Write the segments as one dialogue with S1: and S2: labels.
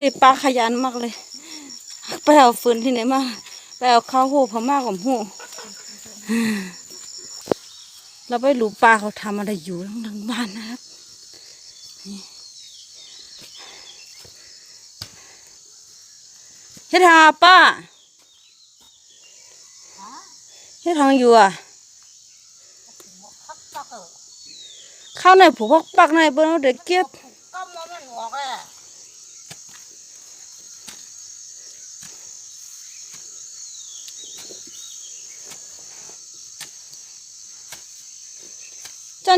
S1: ไอ้ปลาขยันมากเลย ไปเอาฟืนที่ไหนมาไปเอาข้าวหูพม่ากับหูเราไปรู้ปลาเขาทำอะไรอยู่ทั้งทั้งบ้านนะครับนี่เฮ็ดหาป้าเฮ็ดทางอยู่อะข้าวในผูกพกปักในเบิ้งเอาเด็กเกียด
S2: ก็มองมันออกเลย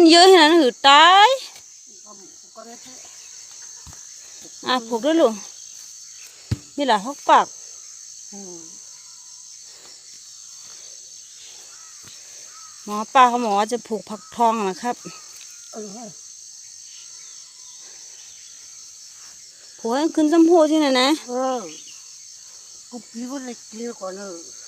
S1: จนเยอะขนาดนั้นหือตายอะผูกด้วยลูกมีหลายพกปักหมอป้าเขาบอจะผูกผักทองนะครับผูกให้ขึ้นสมโพที่ไหนนะ
S2: เออกูปีวันเลยกินก่อนเนอะ
S1: ทำไปใส่น้ำลาใส่สีเมียดก็เลยก้า
S2: เออ
S1: ถ้าออกกันผูกของลย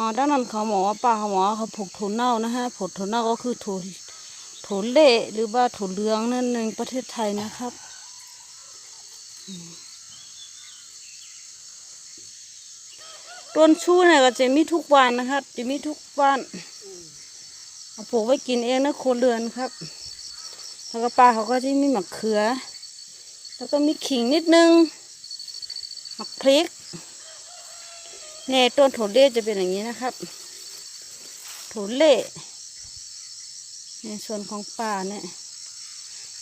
S2: อ๋
S1: อด้านนั้นเขาบอว่าป้าเขาบอว่าเขาผกถั่วเน่านะฮะผกถั่วเน่าก็คือถั่วถั่วเละหรือว่าถั่วเหลืองนั่นในประเทศไทยนะครับต้นชูเนี่ยก็จะมีทุกวันนะครับ จะมีทุกวันเอาปลูกไว้กินเองนะโคนเรือนครับแล้วก็ป้าเขาก็จะมีมะเขือ แล้วก็มีขิงนิดนึงมะพริก เนี่ยต้นโถเล่จะเป็นอย่างนี้นะครับโถเล่ในส่วนของป่าเนี่ย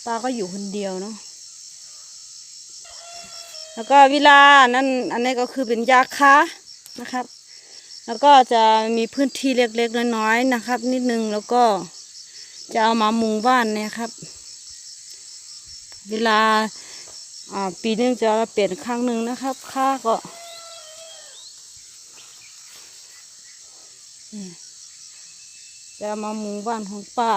S1: ป้าก็อยู่คนเดียวเนาะแล้วก็เวลานั่นอันนี้ก็คือเป็นยาค้านะครับ แล้วก็จะมีพื้นที่เล็กๆน้อยๆนะครับ นิดนึงแล้วก็จะเอามามุงบ้านเนี่ยครับ เวลาปีหนึงจะเปลี่ยนครั้งหนึ่งนะครับค่าก็ จะมาหมู่บ้านของป้า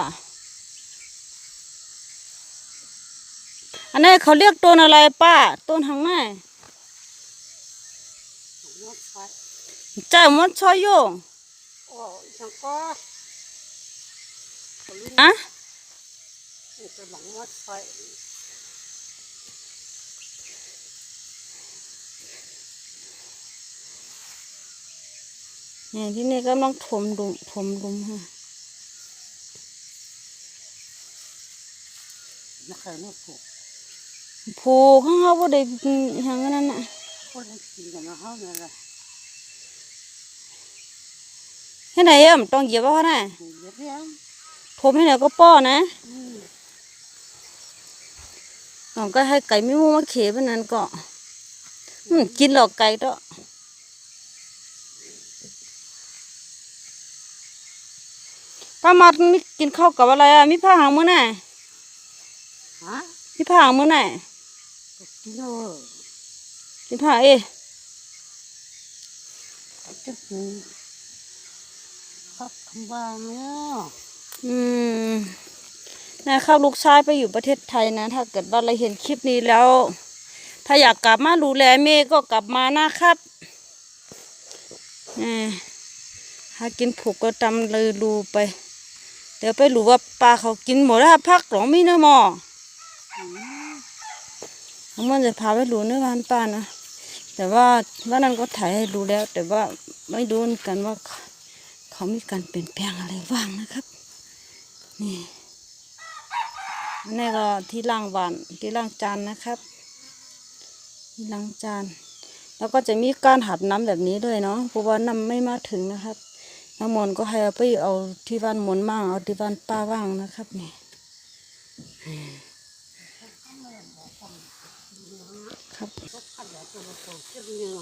S1: อันนี้เขาเรียกต้นอะไรป้า ต้นทางไหน
S2: มดไฟ
S1: ใจายมดชอยโย
S2: โอ้สังก็
S1: อะ
S2: เป็นหลังมดไฟ
S1: เนี่ยที่นี่กำลังถมดุมถมดุมฮะ
S2: นักเรียนนี่ผูก
S1: ผูกข้างเขาบ่ได้อย่างนั้นน่ะ
S2: คนให้กินกันนะเขาเนี่ยแหละ
S1: ให้ไหนเอ็มต้องเหยียบว่าเขาน่ะ
S2: เดี๋ยวเนี้ย
S1: ถมให้ไหนก็ป้อนะ
S2: อืม
S1: น้องก็ให้ไก่ไม่มูมาเขบนั้นก็อืมกินหลอกไก่ตัว ป้ามัดมีกินข้าวกับอะไรอะมีผ้าหางมือไหน
S2: ฮะ
S1: มีผ้าหางมือไหน
S2: กินเออ
S1: กินผ้าเอ้
S2: จะกินข้าวคำบางเนี่ย
S1: อืมนะครับลูกชายไปอยู่ประเทศไทยนะ ถ้าเกิดว่าเราเห็นคลิปนี้แล้ว ถ้าอยากกลับมาดูแลเมย์ก็กลับมานะครับอ่าถ้ากินผูกก็ตำเลยรูไป เดี๋ยวไปรู้ว่าปลาเขากินหมดแล้วพักหลงมีเนื้อหมอแล้วมันจะพาไปรู้เนื้อพันป้านะแต่ว่าว่านั้นก็ถ่ายให้ดูแล้ว แต่ว่าไม่รู้เหมือนกันว่า เขามีการเปลี่ยนแปลงอะไรบ้างนะครับ นี่นนี้ก็ที่ล่างบานที่ล่างจานนะครับที่ล้างจานแล้วก็จะมีการหัดน้ำแบบนี้ด้วยเนาะเพราะว่าน้ำไม่มาถึงนะครับ น้ำมนต์ก็ให้เอาไปเอาที่บ้านมนต์บ้างเอาที่บ้านป้าบ้างนะครับนี่ครับ
S2: กินยังไง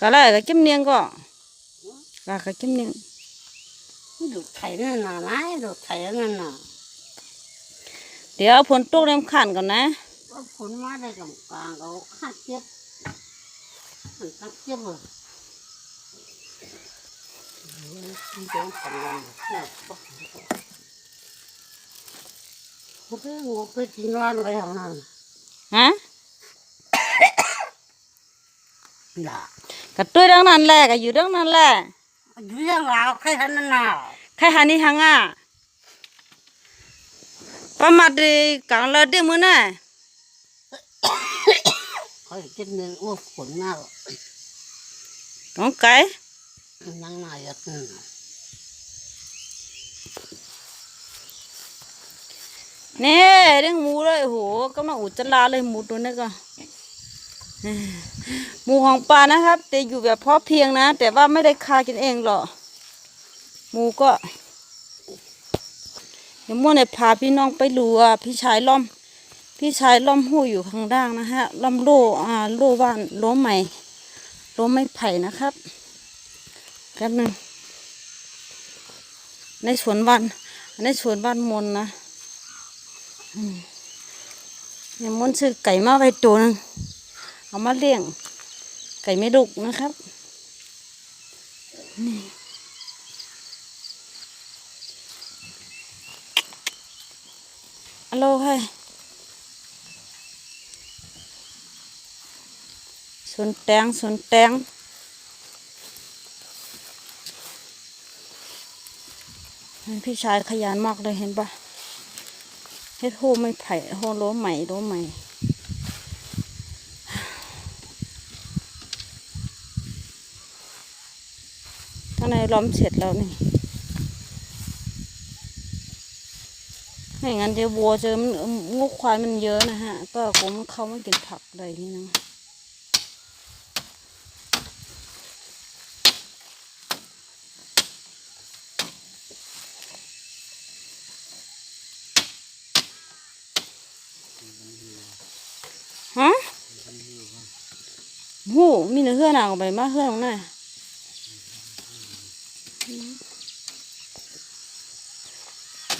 S1: ก็ไล่ก็จิ้มเนียงก็ก็ก็จิ้มเนียง
S2: ดูดไถนั่นน่ะไม้ดูดไถนั่นน่ะ
S1: เดี๋ยวเอาฝนตกเริ่มขันก่อนนะ
S2: ว่าผลมาได้กำกลางเอาข้าเจ็บมันตักเจ็บเลย มันจะทำงานเนี่ยงบไปงบไปกินร้านอะไรของนั่น
S1: ฮะ
S2: ล่ะ
S1: กระตุ้ยดังนั้นแหละก็อยู่ดังนั้นแหละ
S2: อยู่ยังลาวใครทันนั่นน่ะ
S1: ใครหานี่หังอะประมาทดีกลางเลยดิมือน่ะ
S2: เขาจะเนื้ออ้วกผลมาก
S1: น้องไก่
S2: นั่งนายกนั่นน่ะ
S1: นี่เรื่องหมูเลยโหก็มาอุจจาระเลยหมูตัวนี้ก็หมูของปลานะครับแต่อยู่แบบพอเพียงนะ แต่ว่าไม่ได้คากินเองหรอกหมูก็เดี๋ยวมั่วเนี่ยพาพี่น้องไปดูอะพี่ชายล้อม พี่ชายล้อมหู้อยู่ข้างล่างนะฮะล้อมโล่อ่าโล่บ้านโล่ใหม่โล่ไม้ไผ่นะครับ แป๊บหนึงในสวนบ้านในสวนบ้านมนนะเนี่ยมนต์ซื้อไก่มาไว้ตัวหนึงเอามาเลี้ยง ไก่ไม่ดุกนะครับ นี่อัลโหลให้สวนแตงสวนแตง พี่ชายขยันมากเลยเห็นปะเฮ็ดโฮไม่ไผ่โฮโลใหม่โลใหม่ข้างในล้อมเสร็จแล้วนี่ไม่งั้นเดี๋ยววัวเจอมันงูควายมันเยอะนะฮะ ก็คงเข้าไม่กินผักอะไรนี้นะ ฮะโหมีเนื้อเฮือหนังไปมาเฮือของน่ะ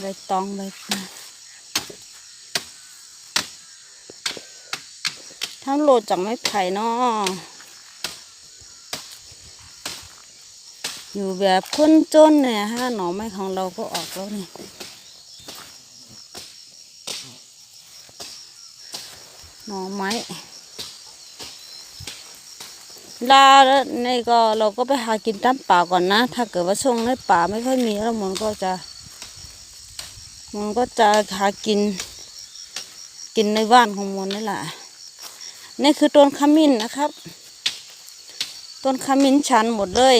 S1: ใบตองใบทำโหลดจากไม้ไผ่นาะอยู่แบบคนจนเนี่ยฮะหน่อไม้ของเราก็ออกแล้วนี่ หน่อไม้ลาแล้วนี่ก็เราก็ไปหากินตามป่าก่อนนะ ถ้าเกิดว่าช่วงในป่าไม่ค่อยมีแล้วมันก็จะมันก็จะหากิน กินในบ้านของมันนี่แหละนี่คือต้นขมิ้นนะครับต้นขมิ้นชันหมดเลย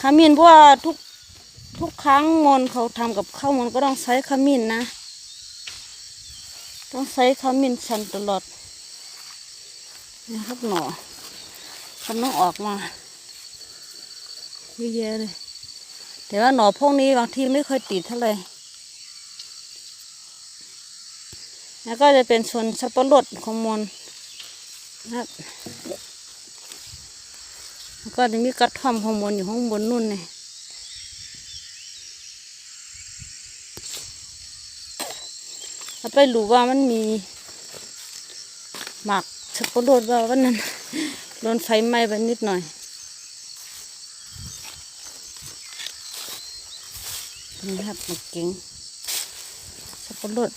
S1: ขมิ้นเพราะว่าทุกทุกครั้งมนเขาทำกับข้าวมนก็ต้องใช้ขมิ้นนะ ต้องใช้ขมิ้นชันตลอดนะครับหน่อมันต้องออกมาเยอะแยะเลย แต่ว่าหน่อพวกนี้บางทีไม่ค่อยติดเท่าไหร่แล้วก็จะเป็นส่วนสับปะรดของมนนะครับแล้วก็จะมีกระท่อมของมนอยู่ข้างบนนู่นเนี่ย เรา ไปรู้ว่ามันมีหมักสับปะรดว่าวันนั้นโดนไฟไหม้ไปนิดหน่อยนี่ครับหมักเก่งสับปะรด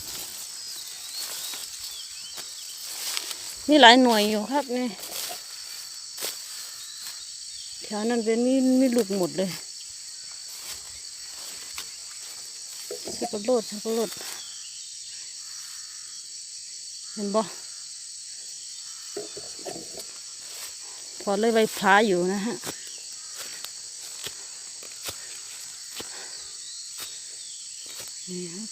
S1: มีหลายหน่วยอยู่ครับนี่แถวนั้นเป็นมีมีลูกหมดเลยสับปะรดสับปะรด เห็นบ่พอเลยใบพลาอยู่นะฮะนี่ครับ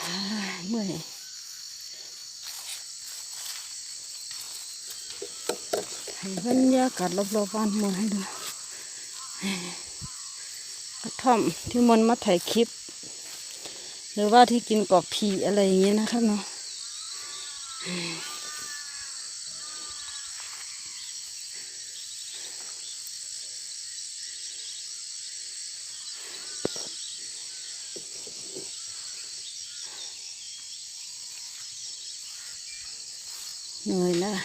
S1: ฮ่าเมื่อยให้บรรยากาศรอบๆบ้านเมืองให้ดูกระท่อมที่มนมาถ่ายคลิป หรือว่าที่กินกอบผีอะไรอย่างเงี้ยนะครับเนาะเหนื่อยแล้ว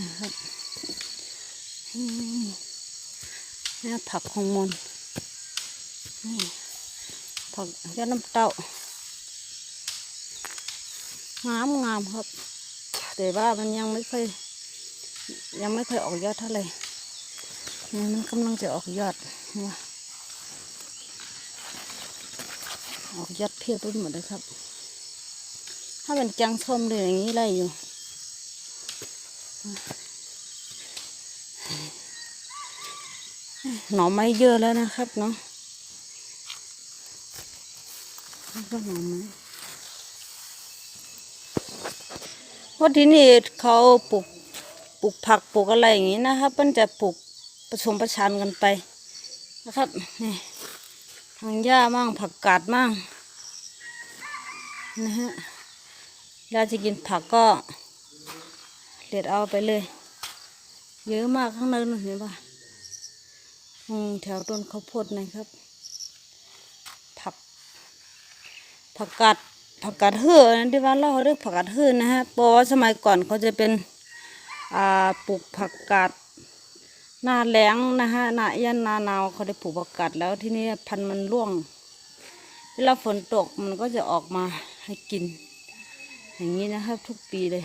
S1: นะครับนี่ผักของมนนี่ ผักยอดน้ำเต้างามงามครับ แต่ว่ามันยังไม่ค่อยยังไม่ค่อยออกยอดเท่าไหร่นี่มันกำลังจะออกยอดเนี่ยออกยอดเพียบไปหมดเลยครับ ถ้าเป็นจังส้มเลยอย่างนี้ไรอยู่หน่อไม้เยอะแล้วนะครับเนาะนี่ ก็หน่อไม้เพราะที่นี่เขาปลูกปลูกผักปลูกอะไรอย่างนี้นะครับมันจะปลูกผสมประชันกันไปนะครับนี่ทางหญ้ามั่งผักกาดมั่งนะฮะยาจะกินผักก็เด็ดเอาไปเลย เยอะมากข้างในนู่นเห็นปะอืมแถวต้นข้าวโพดนะครับ ผัก ผักกาดผักกาดเฮือนะที่ว่าเราเรียกผักกาดเฮือนะฮะเพราะว่าสมัยก่อนเขาจะเป็นอ่าปลูกผักกาดหน้าแล้งนะฮะหน้ายันหน้าหนาวเขาได้ปลูกผักกาดแล้วที่นี่พันธุ์มันร่วงเวลาฝนตกมันก็จะออกมาให้กิน อย่างนี้นะครับทุกปีเลย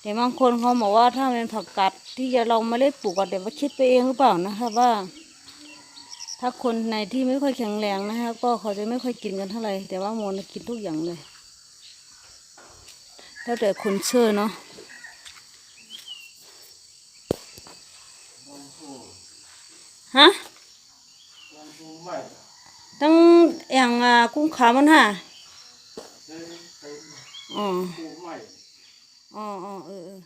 S1: แต่บางคนเขาบอกว่าถ้าเป็นผักกาดที่เราไม่ได้ปลูกอะเดี๋ยวว่าคิดไปเองหรือเปล่านะคะว่า ถ้าคนในที่ไม่ค่อยแข็งแรงนะคะก็เขาจะไม่ค่อยกินกันเท่าไหร่แต่ว่าโมนกินทุกอย่างเลยแล้วแต่คนเชื่อเนาะฮะตั้งอย่างอ่ากุ้งขาวมันฮะอ๋ออ๋ออ๋อเออเออ